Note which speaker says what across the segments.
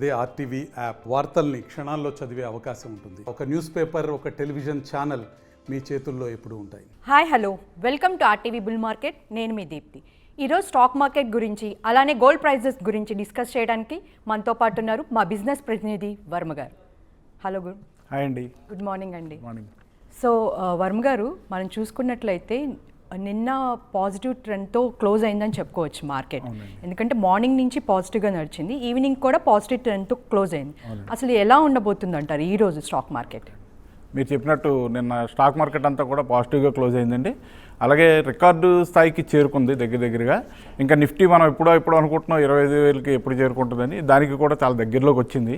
Speaker 1: అదే RTV app వార్తల్ని క్షణాల్లో చదివే అవకాశం ఉంటుంది. ఒక న్యూస్ పేపర్ ఒక టెలివిజన్ ఛానల్ మీ చేతుల్లో ఎప్పుడూ ఉంటాయి.
Speaker 2: Hi hello. Welcome to RTV bull market. నేను మీ దీప్తి. ఈరోజు స్టాక్ మార్కెట్ గురించి అలానే గోల్డ్ ప్రైజెస్ గురించి డిస్కస్ చేయడానికి మనతో పాటు ఉన్నారు మా బిజినెస్ ప్రతినిధి Varma garu. Hello good.
Speaker 3: Hi అండి.
Speaker 2: గుడ్ మార్నింగ్ అండి.
Speaker 3: మార్నింగ్.
Speaker 2: సో వర్మ గారు మనం చూసుకున్నట్లయితే నిన్న పాజిటివ్ ట్రెండ్తో క్లోజ్ అయిందని చెప్పుకోవచ్చు మార్కెట్. ఎందుకంటే మార్నింగ్ నుంచి పాజిటివ్గా నడిచింది ఈవినింగ్ కూడా పాజిటివ్ ట్రెండ్తో క్లోజ్ అయింది. అసలు ఎలా ఉండబోతుంది అంటారు ఈ రోజు స్టాక్ మార్కెట్?
Speaker 3: మీరు చెప్పినట్టు నిన్న స్టాక్ మార్కెట్ అంతా కూడా పాజిటివ్గా క్లోజ్ అయిందండి. అలాగే రికార్డు స్థాయికి చేరుకుంది దగ్గర దగ్గరగా. ఇంకా నిఫ్టీ మనం ఎప్పుడో ఎప్పుడో అనుకుంటున్నాం ఇరవై ఐదు వేలకి ఎప్పుడు చేరుకుంటుందని. దానికి కూడా చాలా దగ్గరలోకి వచ్చింది.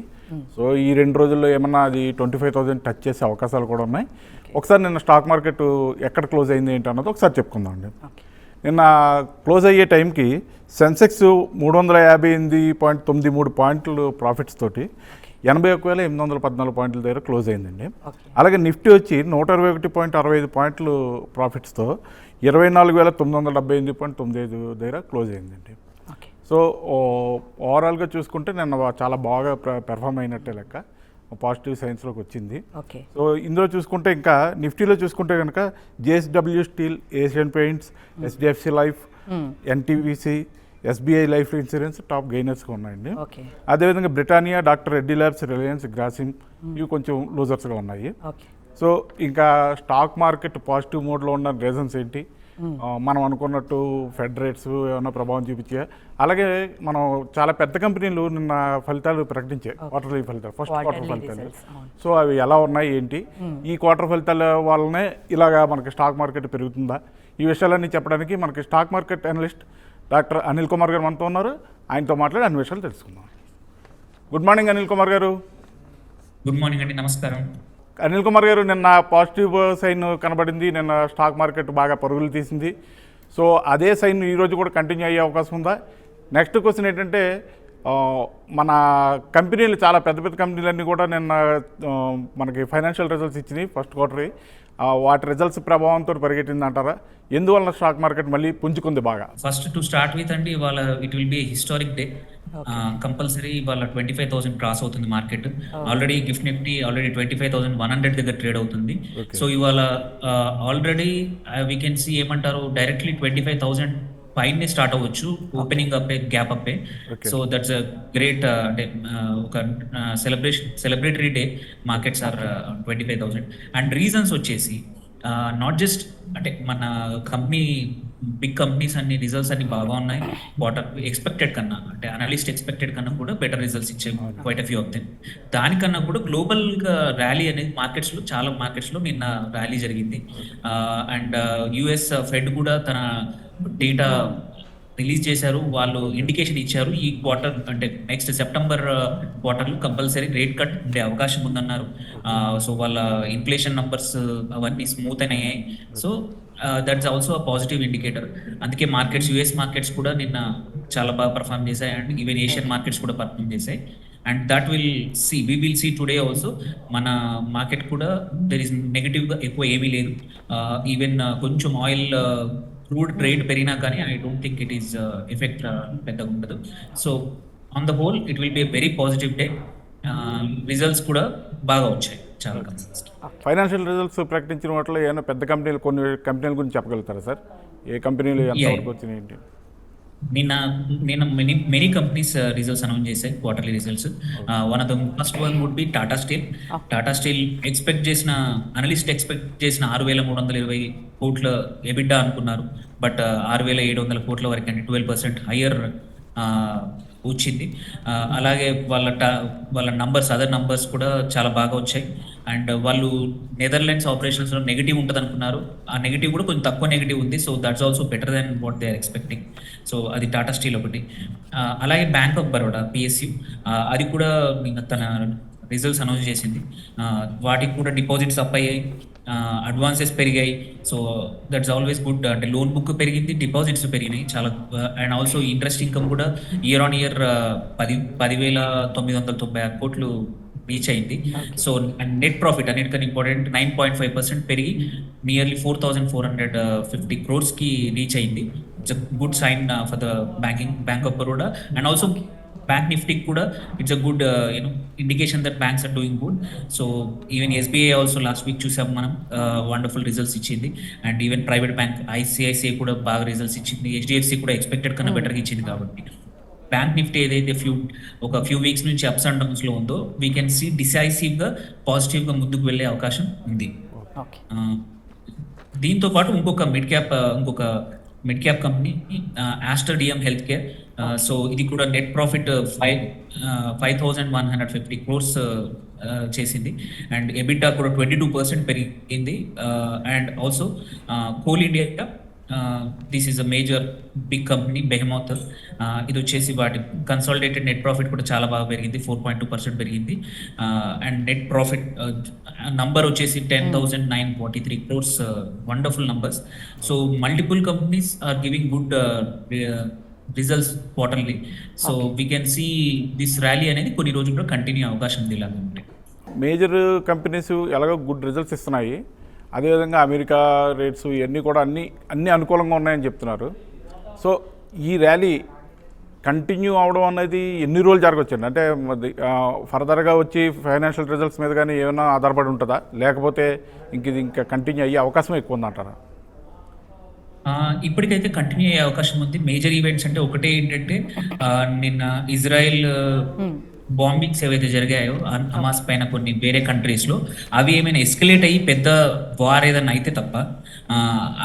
Speaker 3: సో ఈ రెండు రోజుల్లో ఏమన్నా అది ట్వంటీ ఫైవ్ థౌసండ్ టచ్ చేసే అవకాశాలు కూడా ఉన్నాయి. ఒకసారి నిన్న స్టాక్ మార్కెట్ ఎక్కడ క్లోజ్ అయింది ఏంటి అన్నది ఒకసారి చెప్పుకుందాం అండి. నిన్న క్లోజ్ అయ్యే టైంకి సెన్సెక్స్ మూడు వందల యాభై ఎనిమిది పాయింట్ తొమ్మిది మూడు పాయింట్లు ప్రాఫిట్స్ తోటి ఎనభై ఒక వేల ఎనిమిది వందల పద్నాలుగు పాయింట్ల దగ్గర క్లోజ్ అయిందండి. అలాగే నిఫ్టీ వచ్చి నూట ఇరవై ఒకటి పాయింట్ అరవై ఐదు పాయింట్లు ప్రాఫిట్స్తో ఇరవై నాలుగు వేల తొమ్మిది వందల డెబ్బై ఎనిమిది పాయింట్ తొమ్మిది ఐదు దగ్గర క్లోజ్ అయిందండి. సో ఓవరాల్గా చూసుకుంటే నిన్న చాలా బాగా ప్ర- పెర్ఫామ్ అయినట్టే లెక్క. పాజిటివ్ సైన్స్లోకి వచ్చింది.
Speaker 2: ఓకే.
Speaker 3: సో ఇందులో చూసుకుంటే ఇంకా నిఫ్టీలో చూసుకుంటే కనుక JSW steel Asian paints HDFC life NTPC SBI life insurance top గెయినర్స్గా ఉన్నాయండి.
Speaker 2: ఓకే.
Speaker 3: అదేవిధంగా Britannia doctor Reddy labs Reliance Grasim ఇవి కొంచెం లూజర్స్గా ఉన్నాయి.
Speaker 2: ఓకే.
Speaker 3: సో ఇంకా స్టాక్ మార్కెట్ పాజిటివ్ మోడ్లో ఉన్న రీజన్స్ ఏంటి? మనం అనుకున్నట్టు ఫెడ్ రేట్స్ ఏమైనా ప్రభావం చూపించా. అలాగే మనం చాలా పెద్ద కంపెనీలు నిన్న ఫలితాలు ప్రకటించాయి. క్వార్టర్లీ ఫలితాలు ఫస్ట్ క్వార్టర్
Speaker 2: Quarterly
Speaker 3: ఫలితాలు. సో అవి ఎలా ఉన్నాయి ఏంటి? ఈ క్వార్టర్ ఫలితాల వల్లనే ఇలాగా మనకి స్టాక్ మార్కెట్ పెరుగుతుందా? ఈ విషయాలన్నీ చెప్పడానికి మనకి stock market analyst doctor Anil Kumar garu మనతో ఉన్నారు. ఆయనతో మాట్లాడి అన్ని విషయాలు తెలుసుకుందాం. గుడ్ మార్నింగ్ అనిల్ కుమార్ గారు.
Speaker 4: గుడ్ మార్నింగ్ అండి నమస్కారం.
Speaker 3: అనిల్ కుమార్ గారు నిన్న పాజిటివ్ సైన్ కనబడింది. నిన్న స్టాక్ మార్కెట్ బాగా పరుగులు తీసింది. సో అదే సైన్ ఈరోజు కూడా కంటిన్యూ అయ్యే అవకాశం ఉందా? నెక్స్ట్ క్వశ్చన్ ఏంటంటే మన కంపెనీలు చాలా పెద్ద పెద్ద కంపెనీలన్నీ కూడా నిన్న మనకి ఫైనాన్షియల్ రిజల్ట్స్ ఇచ్చినాయి ఫస్ట్ క్వార్టర్ వాటి రిజల్ట్స్ ప్రభావంతో పరిగెట్టింది అంటారా? ఎందువల్ల స్టాక్ మార్కెట్ మళ్ళీ పుంజుకుంది బాగా?
Speaker 4: ఫస్ట్ టు స్టార్ట్ విత్ అండి ఇవాళ it will be historic day compulsory ఇవాళ ట్వంటీ ఫైవ్ థౌసండ్ క్రాస్ అవుతుంది market already Gift Nifty already twenty five thousand one hundred దగ్గర ట్రేడ్ అవుతుంది. సో ఇవాళ ఆల్రెడీ వీ కెన్ సి ఏమంటారు డైరెక్ట్లీ ట్వంటీ ఫైవ్ థౌసండ్ పైన start అవ్వచ్చు opening up gap up so that's great అంటే uh, ఒక celebration celebratory day markets are twenty five thousand and reasons వచ్చేసి not just అంటే మన కంపెనీ బిగ్ కంపెనీస్ అన్ని results అన్ని బాగా ఉన్నాయి. వాటర్ ఎక్స్పెక్టెడ్ కన్నా అంటే అనలిస్ట్ ఎక్స్పెక్టెడ్ కన్నా కూడా బెటర్ రిజల్ట్స్ ఇచ్చే క్వైట్ ఆఫ్ దెమ్ దానికన్నా కూడా గ్లోబల్గా ర్యాలీ అనేది మార్కెట్స్లో చాలా మార్కెట్స్లో నిన్న ర్యాలీ జరిగింది. అండ్ యుఎస్ ఫెడ్ కూడా తన డేటా రిలీజ్ చేశారు వాళ్ళు ఇండికేషన్ ఇచ్చారు. ఈ క్వార్టర్ అంటే నెక్స్ట్ సెప్టెంబర్ క్వార్టర్లో కంపల్సరీ రేట్ కట్ ఉండే అవకాశం ఉందన్నారు. సో వాళ్ళ ఇన్ఫ్లేషన్ నంబర్స్ అవన్నీ స్మూత్ అయ్యాయి so that's also a positive indicator అందుకే మార్కెట్స్ యుఎస్ మార్కెట్స్ కూడా నిన్న చాలా బాగా పర్ఫామ్ చేశాయి అండ్ ఈవెన్ ఏషియన్ మార్కెట్స్ కూడా పర్ఫామ్ చేశాయి. And that will see we will see today also మన మార్కెట్ కూడా దెర్ ఇస్ నెగిటివ్గా ఎక్కువ ఏమీ లేదు. ఈవెన్ కొంచెం ఆయిల్ క్రూడ్ ట్రేడ్ పెరిగినా కానీ I don't think it is effect పెద్దగా ఉండదు. So on the whole it will be very positive day results కూడా బాగా వచ్చాయి చాలా
Speaker 3: ఫైనాన్షియల్ రిజల్ట్స్ ప్రకటించిన వాటిలో ఏమైనా పెద్ద కంపెనీలు కొన్ని కంపెనీల గురించి చెప్పగలుగుతారా సార్ ఏ కంపెనీలు ఎంతవరకు వచ్చినాయి ఏంటి?
Speaker 4: నిన్న నిన్న many many companies results announce చేశాయి quarterly results one of the first one would be Tata steel Tata steel expect చేసిన అనలిస్ట్ ఎక్స్పెక్ట్ చేసిన ఆరు వేల మూడు వందల ఇరవై కోట్ల ఎబిడ్డా అనుకున్నారు. బట్ ఆరు వేల ఏడు వందల కోట్ల వరకు అంటే ట్వెల్వ్ పర్సెంట్ హయ్యర్ వచ్చింది అలాగే వాళ్ళ టా వాళ్ళ నంబర్స్ అదర్ నంబర్స్ కూడా చాలా బాగా వచ్చాయి. అండ్ వాళ్ళు నెదర్లాండ్స్ ఆపరేషన్స్లో నెగిటివ్ ఉంటుంది అనుకున్నారు ఆ నెగిటివ్ కూడా కొంచెం తక్కువ నెగిటివ్ ఉంది. So that's also better then what they are expecting. So అది టాటా స్టీల్ ఒకటి. అలాగే బ్యాంక్ ఆఫ్ బరోడా పిఎస్యు. అది కూడా తన రిజల్ట్స్ అనౌన్స్ చేసింది. వాటికి కూడా డిపాజిట్స్ అప్ అయ్యాయి. అడ్వాన్సెస్ పెరిగాయి. సో దట్స్ ఆల్వేస్ గుడ్ అంటే లోన్ బుక్ పెరిగింది డిపాజిట్స్ పెరిగినాయి. చాలా అండ్ ఆల్సో ఇంట్రెస్ట్ ఇన్కమ్ కూడా ఇయర్ ఆన్ ఇయర్ పది పదివేల తొమ్మిది వందల తొంభై ఆరు కోట్లు రీచ్ అయింది. సో అండ్ నెట్ ప్రాఫిట్ అన్నిటికన్నా important nine point five percent పెరిగి nearly four thousand four hundred fifty క్రోర్స్కి reach అయింది. Good sign for the banking bank of Baroda and also bank నిఫ్టీకి కూడా it's a good you know indication that banks are doing good so even SBI also last week చూసాం మనం wonderful results ఇచ్చింది. And even private bank ICICI కూడా బాగా results ఇచ్చింది. HDFC కూడా expected కన్నా బెటర్గా ఇచ్చింది కాబట్టి. బ్యాంక్ నిఫ్టీ ఏదైతే ఫ్యూ ఒక ఫ్యూ వీక్స్ నుంచి అప్స్ అండ్ డౌన్స్లో ఉందో వీ కెన్ సీ డిసైసివ్గా పాజిటివ్గా ముందుకు వెళ్ళే అవకాశం ఉంది.
Speaker 2: ఓకే
Speaker 4: ఆ, దీంతో పాటు ఇంకొక మిడ్ క్యాప్ ఇంకొక mid cap company Aster DM health care so ఇది కూడా net profit five five thousand one hundred fifty crores చేసింది. అండ్ ఎబిటా కూడా ట్వంటీ టూ పర్సెంట్ పెరిగింది and also coal India this is a major big company behemoth ఇది వచ్చేసి వాటి consolidated net profit కూడా చాలా బాగా పెరిగింది. ఫోర్ పాయింట్ టూ పర్సెంట్ పెరిగింది. అండ్ నెట్ ప్రాఫిట్ నంబర్ వచ్చేసి ten thousand nine forty three crores wonderful numbers so multiple companies are giving good results quarterly so we can see this rally అనేది కొన్ని రోజులు continue అవకాశం ఉంది ఇలాగ ఉంటే.
Speaker 3: Major companies ఎలాగో గుడ్ రిజల్ట్స్ ఇస్తున్నాయి. అదేవిధంగా అమెరికా రేట్స్ ఇవన్నీ కూడా అన్ని అన్ని అనుకూలంగా ఉన్నాయని చెప్తున్నారు. సో ఈ ర్యాలీ కంటిన్యూ అవడం అనేది ఎన్ని రోజులు జరగవచ్చండి అంటే ఫర్దర్గా వచ్చి ఫైనాన్షియల్ రిజల్ట్స్ మీద కానీ ఏమైనా ఆధారపడి ఉంటుందా? లేకపోతే ఇంక ఇది ఇంకా కంటిన్యూ అయ్యే అవకాశం ఎక్కువ ఉందంటారా?
Speaker 4: ఇప్పటికైతే కంటిన్యూ అయ్యే అవకాశం ఉంది. మేజర్ ఈవెంట్స్ అంటే ఒకటే ఏంటంటే నిన్న ఇజ్రాయెల్ బాంబింగ్స్ ఏవైతే జరిగాయో హమాస్ పైన కొన్ని వేరే కంట్రీస్లో అవి ఏమైనా ఎస్కలేట్ అయ్యి పెద్ద వార్ ఏదైనా అయితే తప్ప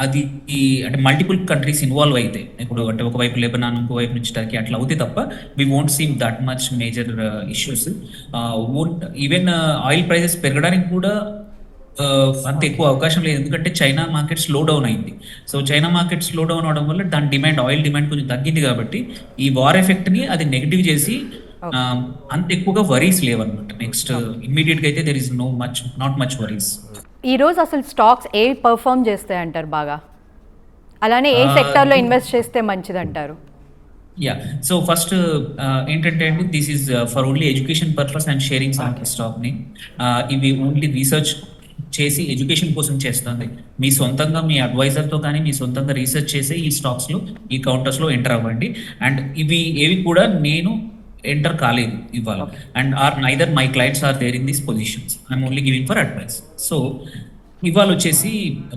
Speaker 4: అది ఈ అంటే మల్టిపుల్ కంట్రీస్ ఇన్వాల్వ్ అయితే ఇప్పుడు అంటే ఒకవైపు లెబనాన్ ఇంకోవైపు నుంచి టర్కీ అట్లా అవుతే తప్ప we won't seem that much major issues even oil prices పెరగడానికి కూడా అంత ఎక్కువ అవకాశం లేదు. ఎందుకంటే చైనా మార్కెట్ స్లో డౌన్ అయింది. So China market slow down అవడం వల్ల దాని డిమాండ్ ఆయిల్ డిమాండ్ కొంచెం తగ్గింది కాబట్టి ఈ వార్ ఎఫెక్ట్ని అది నెగిటివ్ చేసి అంత ఎక్కువగా వరీస్ లేవన్నమాట. నెక్స్ట్ ఇమ్మీడియట్గా అయితే there is no much not much worries
Speaker 2: ఈ రోజు అసలు స్టాక్స్ ఏ పర్ఫామ్ చేస్తాయి అంటారు బాగా? అలానే ఏ సెక్టార్లో ఇన్వెస్ట్ చేస్తే మంచిది అంటారు
Speaker 4: యా. సో ఫస్ట్ ఏంటంటే అండి this is for only education purpose and sharing స్టాక్ని. ఇవి ఓన్లీ రీసెర్చ్ చేసి ఎడ్యుకేషన్ కోసం చేస్తుంది. మీ సొంతంగా మీ advisor తో కానీ మీ సొంతంగా రీసెర్చ్ చేసి ఈ స్టాక్స్లో ఈ కౌంటర్స్లో ఎంటర్ అవ్వండి. అండ్ ఇవి ఏవి కూడా నేను ఎంటర్ కాలేదు ఇవాళ. And or neither my clients are there in these positions I'm only giving for advice so ఇవాళ వచ్చేసి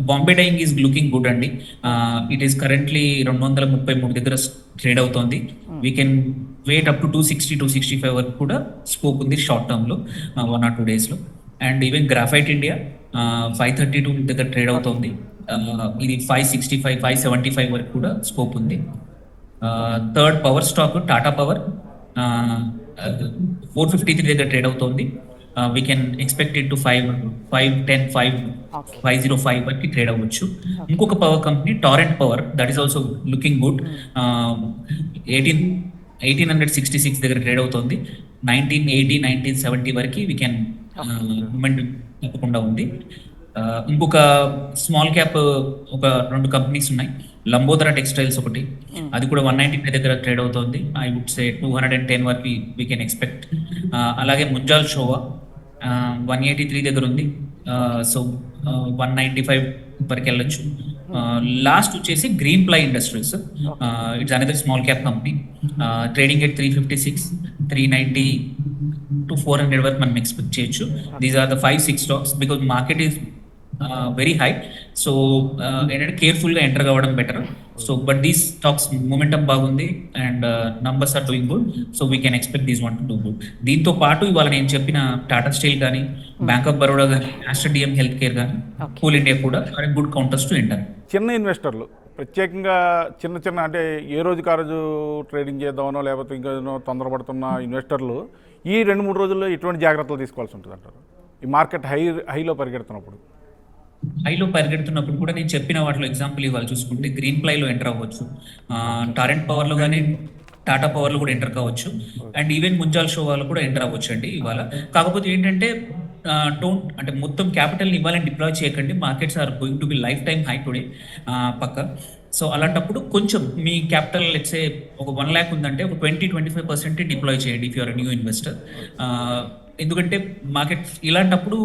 Speaker 4: Bombay dyeing is looking good అండి. ఇట్ ఈస్ కరెంట్లీ రెండు వందల ముప్పై మూడు దగ్గర ట్రేడ్ అవుతోంది. We can wait up to two sixty two sixty five వరకు కూడా స్కోప్ ఉంది షార్ట్ టర్మ్లో వన్ ఆర్ టూ డేస్లో. And even graphite India five thirty two దగ్గర ట్రేడ్ అవుతోంది. ఇది five sixty five five seventy five వరకు కూడా స్కోప్ ఉంది. Third power stock Tata power four fifty three దగ్గర ట్రేడ్ అవుతోంది. We can expect it to five five ten five. Five zero five వరకు trade అవ్వచ్చు. ఇంకొక power company Torrent power that is also looking good eighteen eighteen hundred sixty six దగ్గర trade అవుతోంది. Nineteen eighty nineteen seventy వరకు we can moment తప్పకుండా ఉంది. ఇంకొక small cap ఒక రెండు కంపెనీస్ ఉన్నాయి. లంబోదర టెక్స్టైల్స్ ఒకటి. అది కూడా వన్ నైన్టీ ఫైవ్ దగ్గర ట్రేడ్ అవుతోంది. I would say two hundred and ten వరకు వీ కెన్ ఎక్స్పెక్ట్ అలాగే Munjal Showa one eighty three దగ్గర ఉంది. సో వన్ నైంటీ ఫైవ్ వరకు వెళ్ళొచ్చు. లాస్ట్ వచ్చేసి green ply industries it's another small cap company trading at three fifty six three ninety to four hundred వరకు మనం expect చేయొచ్చు. These are the five six stocks because market is very high so ఏంటంటే కేర్ఫుల్గా enter కావడం better so but these stocks momentum బాగుంది and numbers are doing good so we can expect these one to do good దీంతో పాటు ఇవాళ నేను చెప్పిన Tata steel కానీ బ్యాంక్ ఆఫ్ బరోడా కానీ ఆస్టర్ డిఎం హెల్త్ కేర్ కానీ కూల్ ఇండియా కూడా are good counters to enter
Speaker 3: చిన్న ఇన్వెస్టర్లు ప్రత్యేకంగా చిన్న చిన్న అంటే ఏ రోజుకి ఆ రోజు ట్రేడింగ్ చేద్దామనో లేకపోతే ఇంకేదో తొందరపడుతున్న ఇన్వెస్టర్లు ఈ రెండు మూడు రోజుల్లో ఎటువంటి జాగ్రత్తలు తీసుకోవాల్సి ఉంటుంది అంటారు ఈ మార్కెట్ హై హైలో పరిగెడుతున్నప్పుడు.
Speaker 4: హైలో పరిగెడుతున్నప్పుడు కూడా నేను చెప్పిన వాటిలో ఎగ్జాంపుల్ ఇవ్వాలి. చూసుకుంటే గ్రీన్ ప్లైలో ఎంటర్ అవ్వచ్చు. టారెంట్ పవర్లో కానీ టాటా పవర్లో కూడా ఎంటర్ కావచ్చు. అండ్ ఈవెన్ ముంజాల్ షో వాళ్ళు కూడా ఎంటర్ అవ్వచ్చు అండి ఇవాళ. కాకపోతే ఏంటంటే డోంట్ అంటే మొత్తం క్యాపిటల్ ఇవ్వాలని డిప్లాయ్ చేయకండి. Markets are going to be lifetime high today పక్క. సో అలాంటప్పుడు కొంచెం మీ క్యాపిటల్ లెట్సే ఒక వన్ ల్యాక్ ఉందంటే ఒక twenty twenty five percent deploy చేయండి ఇఫ్ యూఆర్ న్యూ ఇన్వెస్టర్ ఎందుకంటే మార్కెట్ ఇలాంటప్పుడు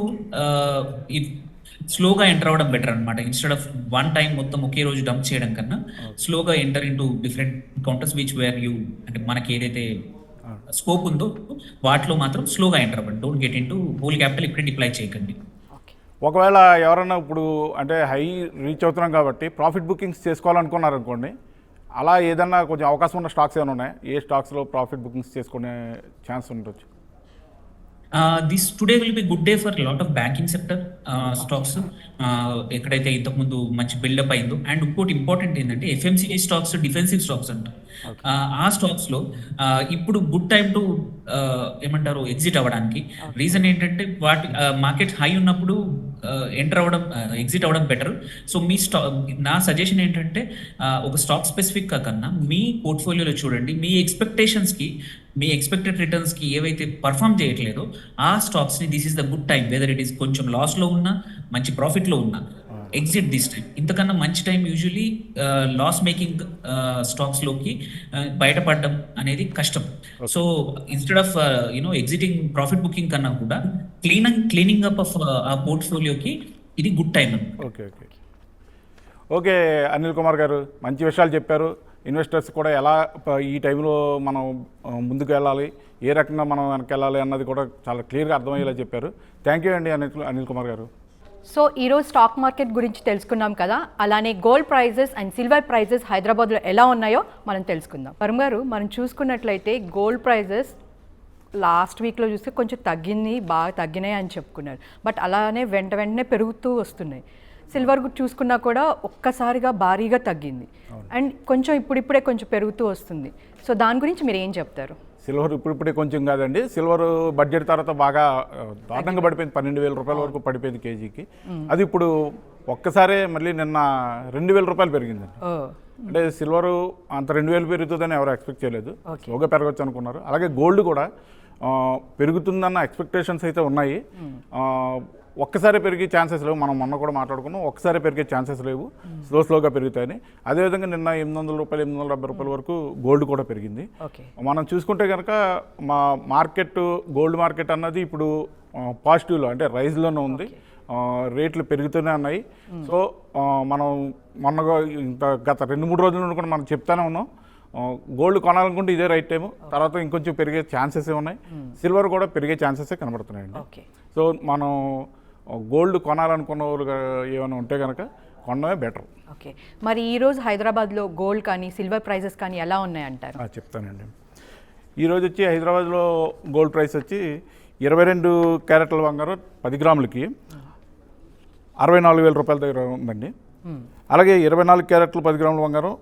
Speaker 4: స్లోగా ఎంటర్ అవ్వడం బెటర్ అనమాట ఇన్స్టెడ్ ఆఫ్ వన్ టైం మొత్తం ఒకే రోజు డంప్ చేయడం కన్నా స్లోగా enter into different counters which where you అంటే మనకి ఏదైతే స్కోప్ ఉందో వాటిలో మాత్రం స్లోగా ఎంటర్ అవ్వండి. Don't get in to whole capital ఇప్పుడే డిప్లై చేయకండి.
Speaker 3: ఒకవేళ ఎవరైనా ఇప్పుడు అంటే హై రీచ్ అవుతున్నాం కాబట్టి ప్రాఫిట్ బుకింగ్స్ చేసుకోవాలనుకున్నారు అనుకోండి అలా ఏదన్నా కొంచెం అవకాశం ఉన్న స్టాక్స్ ఏమైనా ఉన్నాయి? ఏ స్టాక్స్లో ప్రాఫిట్ బుకింగ్స్ చేసుకునే ఛాన్స్ ఉండొచ్చు?
Speaker 4: This today will be good day for lot of banking sector stocks ఎక్కడైతే ఇంతకుముందు మంచి బిల్డప్ అయిందో. అండ్ ఇంకోటి ఇంపార్టెంట్ ఏంటంటే ఎఫ్ఎంసీజీ స్టాక్స్ డిఫెన్సివ్ స్టాక్స్ అంట. ఆ స్టాక్స్లో uh, ఇప్పుడు గుడ్ టైం టు ఏమంటారు ఎగ్జిట్ అవ్వడానికి. రీజన్ ఏంటంటే వాటి మార్కెట్ హై ఉన్నప్పుడు Uh, ఎంటర్ అవ్వడం uh, ఎగ్జిట్ అవ్వడం బెటర్ సో మీ స్టా నా సజెషన్ ఏంటంటే uh, ఒక స్టాక్ స్పెసిఫిక్ కన్నా మీ పోర్ట్ఫోలియోలో చూడండి మీ ఎక్స్పెక్టేషన్స్కి మీ ఎక్స్పెక్టెడ్ రిటర్న్స్కి ఏవైతే పర్ఫామ్ చేయట్లేదో ఆ స్టాక్స్ని this is the good time whether it is కొంచెం లాస్లో ఉన్నా మంచి ప్రాఫిట్లో ఉన్నా ఎగ్జిట్ దిస్ టైం ఇంతకన్నా మంచి టైం యూజువలీ లాస్ మేకింగ్ స్టాక్స్లోకి బయటపడడం అనేది కష్టం. So instead of you know exiting profit booking కన్నా కూడా క్లీనింగ్ క్లీనింగ్ అప్ ఆఫ్ ఆ పోర్ట్ఫోలియోకి ఇది good time
Speaker 3: okay okay okay Anil Kumar గారు మంచి విషయాలు చెప్పారు. ఇన్వెస్టర్స్ కూడా ఎలా ఈ టైంలో మనం ముందుకు వెళ్ళాలి ఏ రకంగా మనం వెనక్కి వెళ్ళాలి అన్నది కూడా చాలా క్లియర్గా అర్థమయ్యేలా చెప్పారు. థ్యాంక్ యూ అండి అనిల్ అనిల్ కుమార్ గారు.
Speaker 2: సో ఈరోజు స్టాక్ మార్కెట్ గురించి తెలుసుకున్నాం కదా. అలానే gold prices and silver prices హైదరాబాద్లో ఎలా ఉన్నాయో మనం తెలుసుకుందాం. వరుణ్ గారు మనం చూసుకున్నట్లయితే గోల్డ్ ప్రైజెస్ లాస్ట్ వీక్లో చూస్తే కొంచెం తగ్గింది బాగా తగ్గినాయి అని చెప్పుకున్నారు. బట్ అలానే వెంట వెంటనే పెరుగుతూ వస్తున్నాయి. సిల్వర్ చూసుకున్నా కూడా ఒక్కసారిగా భారీగా తగ్గింది. అండ్ కొంచెం ఇప్పుడిప్పుడే కొంచెం పెరుగుతూ వస్తుంది. సో దాని గురించి మీరు ఏం చెప్తారు?
Speaker 3: సిల్వర్ ఇప్పుడిప్పుడే కొంచెం కాదండి. సిల్వర్ బడ్జెట్ తర్వాత బాగా దారుణంగా పడిపోయింది. పన్నెండు వేల రూపాయల వరకు పడిపోయింది కేజీకి. అది ఇప్పుడు ఒక్కసారే మళ్ళీ నిన్న రెండు వేల రూపాయలు పెరిగిందండి. అంటే సిల్వర్ అంత రెండు వేలు పెరుగుతుందని ఎవరు ఎక్స్పెక్ట్ చేయలేదు. స్లోగా పెరగచ్చు అనుకున్నారు. అలాగే గోల్డ్ కూడా పెరుగుతుందన్న ఎక్స్పెక్టేషన్స్ అయితే ఉన్నాయి. ఒక్కసారి పెరిగే ఛాన్సెస్ లేవు. మనం మొన్న కూడా మాట్లాడుకున్నాం. ఒక్కసారి పెరిగే ఛాన్సెస్ లేవు. స్లో స్లోగా పెరుగుతాయని. అదేవిధంగా నిన్న ఎనిమిది వందల రూపాయలు ఎనిమిది వందల డెబ్బై రూపాయల వరకు గోల్డ్ కూడా పెరిగింది. మనం చూసుకుంటే కనుక మా మార్కెట్ గోల్డ్ మార్కెట్ అన్నది ఇప్పుడు పాజిటివ్లో అంటే రైజ్లోనే ఉంది. రేట్లు పెరుగుతూనే ఉన్నాయి. సో మనం మొన్నగా ఇంత గత రెండు మూడు రోజుల నుండి కూడా మనం చెప్తానే ఉన్నాం. గోల్డ్ కొనాలనుకుంటే ఇదే రైట్ టైము. తర్వాత ఇంకొంచెం పెరిగే ఛాన్సెస్ ఉన్నాయి సిల్వర్ కూడా పెరిగే ఛాన్సెస్ కనబడుతున్నాయండి. సో మనం గోల్డ్ కొనాలనుకున్న వాళ్ళు ఏమైనా ఉంటే కనుక కొనడమే బెటర్.
Speaker 2: ఓకే. మరి ఈరోజు హైదరాబాద్లో గోల్డ్ కానీ సిల్వర్ ప్రైజెస్ కానీ ఎలా ఉన్నాయంటారు
Speaker 3: చెప్తానండి. ఈరోజు వచ్చి హైదరాబాద్లో గోల్డ్ ప్రైస్ వచ్చి ఇరవై రెండు క్యారెట్ల బంగారం పది గ్రాములకి అరవై నాలుగు వేల రూపాయల దగ్గర ఉందండి. అలాగే ఇరవై నాలుగు క్యారెట్లు పది గ్రాముల బంగారం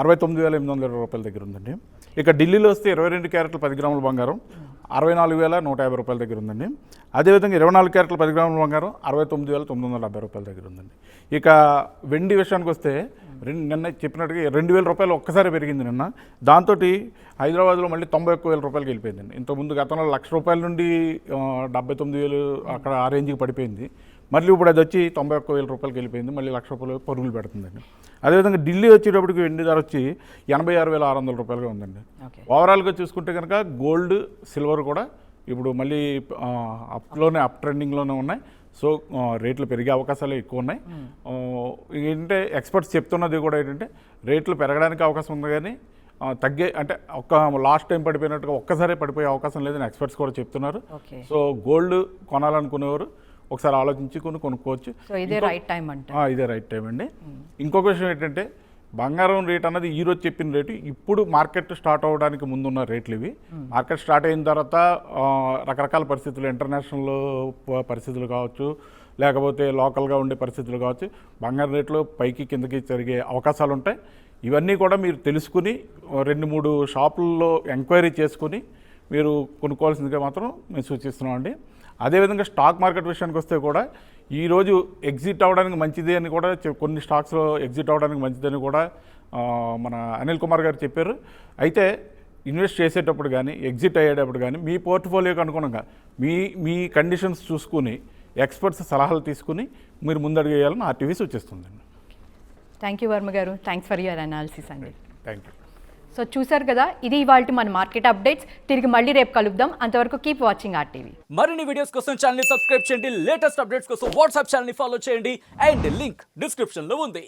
Speaker 3: అరవై తొమ్మిది వేల ఎనిమిది వందల రూపాయల దగ్గర ఉందండి. ఇక ఢిల్లీలో వస్తే ఇరవై రెండు క్యారెట్లు పది గ్రాముల బంగారం అరవై నాలుగు వేల నూట యాభై రూపాయల దగ్గర ఉందండి. అదేవిధంగా ఇరవై నాలుగు క్యారెట్లు పది గ్రాముల బంగారం అరవై తొమ్మిది వేల తొమ్మిది వందల డెబ్బై రూపాయల దగ్గర ఉందండి. ఇక వెండి విషయానికి వస్తే రెండు నిన్న చెప్పినట్టుగా రెండు వేల రూపాయలు ఒక్కసారి పెరిగింది నిన్న. దాంతో హైదరాబాద్లో మళ్ళీ తొంభై ఒక్క వేల రూపాయలకి వెళ్ళిపోయిందండి. ఇంతకుముందు గతంలో లక్ష రూపాయల నుండి డెబ్బై తొమ్మిది వేలు అక్కడ ఆ రేంజ్కి పడిపోయింది. మళ్ళీ ఇప్పుడు అది వచ్చి తొంభై ఒక్క వేల రూపాయలకి వెళ్ళిపోయింది మళ్ళీ లక్ష రూపాయలు పరుగులు పెడుతుందండి. అదేవిధంగా ఢిల్లీ వచ్చేటప్పటికి వెండి ధర వచ్చి ఎనభై ఆరు వేల ఆరు వందల రూపాయలుగా ఉందండి. ఓవరాల్గా చూసుకుంటే కనుక గోల్డ్ సిల్వర్ కూడా ఇప్పుడు మళ్ళీ అప్లోనే అప్ ట్రెండింగ్లోనే ఉన్నాయి. సో రేట్లు పెరిగే అవకాశాలు ఎక్కువ ఉన్నాయి. ఏంటంటే ఎక్స్పర్ట్స్ చెప్తున్నది కూడా ఏంటంటే రేట్లు పెరగడానికి అవకాశం ఉంది కానీ తగ్గే అంటే ఒక్క లాస్ట్ టైం పడిపోయినట్టుగా ఒక్కసారి పడిపోయే అవకాశం లేదని ఎక్స్పర్ట్స్ కూడా చెప్తున్నారు. సో గోల్డ్ కొనాలనుకునేవారు ఒకసారి ఆలోచించి కొని కొనుక్కోవచ్చు.
Speaker 2: సో ఇదే రైట్ టైం
Speaker 3: ఇదే రైట్ టైం అండి. ఇంకొక విషయం ఏంటంటే బంగారం రేట్ అన్నది ఈ రోజు చెప్పిన రేటు ఇప్పుడు మార్కెట్ స్టార్ట్ అవ్వడానికి ముందున్న రేట్లు ఇవి. మార్కెట్ స్టార్ట్ అయిన తర్వాత రకరకాల పరిస్థితులు ఇంటర్నేషనల్ పరిస్థితులు కావచ్చు లేకపోతే లోకల్గా ఉండే పరిస్థితులు కావచ్చు బంగారం రేట్లు పైకి కిందకి జరిగే అవకాశాలు ఉంటాయి. ఇవన్నీ కూడా మీరు తెలుసుకుని రెండు మూడు షాపుల్లో ఎంక్వైరీ చేసుకుని మీరు కొనుక్కోవాల్సిందిగా మాత్రం మేము సూచిస్తున్నాం అండి. అదేవిధంగా స్టాక్ మార్కెట్ విషయానికి వస్తే కూడా ఈరోజు ఎగ్జిట్ అవ్వడానికి మంచిది అని కూడా కొన్ని స్టాక్స్లో ఎగ్జిట్ అవ్వడానికి మంచిదని కూడా మన అనిల్ కుమార్ గారు చెప్పారు. అయితే ఇన్వెస్ట్ చేసేటప్పుడు కానీ ఎగ్జిట్ అయ్యేటప్పుడు కానీ మీ పోర్ట్ఫోలియోకి అనుగుణంగా మీ మీ కండిషన్స్ చూసుకుని ఎక్స్పర్ట్స్ సలహాలు తీసుకుని మీరు ముందడుగు వేయాలని ఆర్టీవీ సూచిస్తుందండి.
Speaker 2: థ్యాంక్ యూ వర్మ గారు. థ్యాంక్స్ ఫర్ యువర్ అనాలిసిస్ అండి.
Speaker 3: థ్యాంక్ యూ
Speaker 2: సో చూసారు కదా ఇది ఇవాళ మన మార్కెట్ అప్డేట్స్. తిరిగి మళ్ళీ రేపు కలుద్దాం. అంతవరకు కీప్ వాచింగ్ ఆర్టీవీ.
Speaker 5: మరిన్ని వీడియోస్ కోసం ఛానల్ సబ్స్క్రైబ్ చేయండి. లేటెస్ట్ అప్డేట్స్ కోసం వాట్సాప్ ఛానల్ని ఫాలో చేయండి. అండ్ లింక్ డిస్క్రిప్షన్లో ఉంది.